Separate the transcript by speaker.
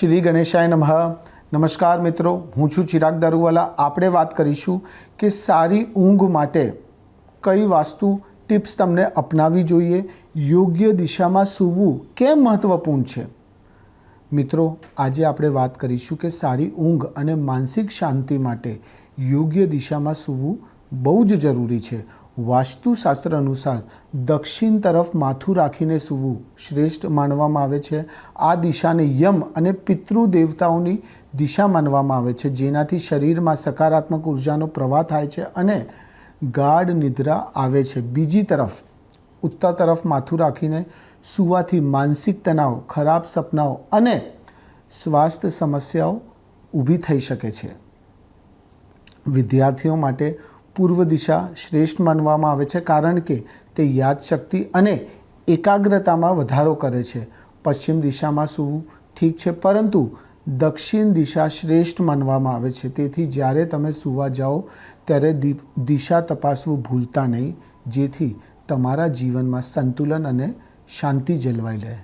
Speaker 1: શ્રી ગણેશાય નમઃ. નમસ્કાર મિત્રો, હું છું ચિરાગ દારૂવાલા. આપણે વાત કરીશું કે સારી ઊંઘ માટે કઈ વાસ્તુ ટિપ્સ તમને અપનાવવી જોઈએ, યોગ્ય દિશામાં સૂવું કેમ મહત્ત્વપૂર્ણ છે? મિત્રો, આજે આપણે વાત કરીશું કે સારી ઊંઘ અને માનસિક શાંતિ માટે યોગ્ય દિશામાં સૂવું બહુ જ જરૂરી છે. વાસ્તુશાસ્ત્ર અનુસાર દક્ષિણ તરફ માથું રાખીને સૂવું શ્રેષ્ઠ માનવામાં આવે છે. આ દિશાને યમ અને પિતૃ દેવતાઓની દિશા માનવામાં આવે છે, જેનાથી શરીરમાં સકારાત્મક ઉર્જાનો પ્રવાહ થાય છે અને ગાઢ નિદ્રા આવે છે. બીજી તરફ, ઉત્તર તરફ માથું રાખીને સૂવાથી માનસિક તણાવ, ખરાબ સપનાઓ અને સ્વાસ્થ્ય સમસ્યાઓ ઊભી થઈ શકે છે. વિદ્યાર્થીઓ માટે પૂર્વ દિશા શ્રેષ્ઠ માનવામાં આવે છે કારણ કે તે યાદશક્તિ અને એકાગ્રતામાં વધારો કરે છે. પશ્ચિમ દિશામાં સૂવું ઠીક છે? પરંતુ દક્ષિણ દિશા શ્રેષ્ઠ માનવામાં આવે છે. તેથી જ્યારે તમે સૂવા જાઓ, ત્યારે દિશા તપાસવું ભૂલતા નહીં, જેથી તમારા જીવનમાં સંતુલન અને શાંતિ જળવાઈ રહે.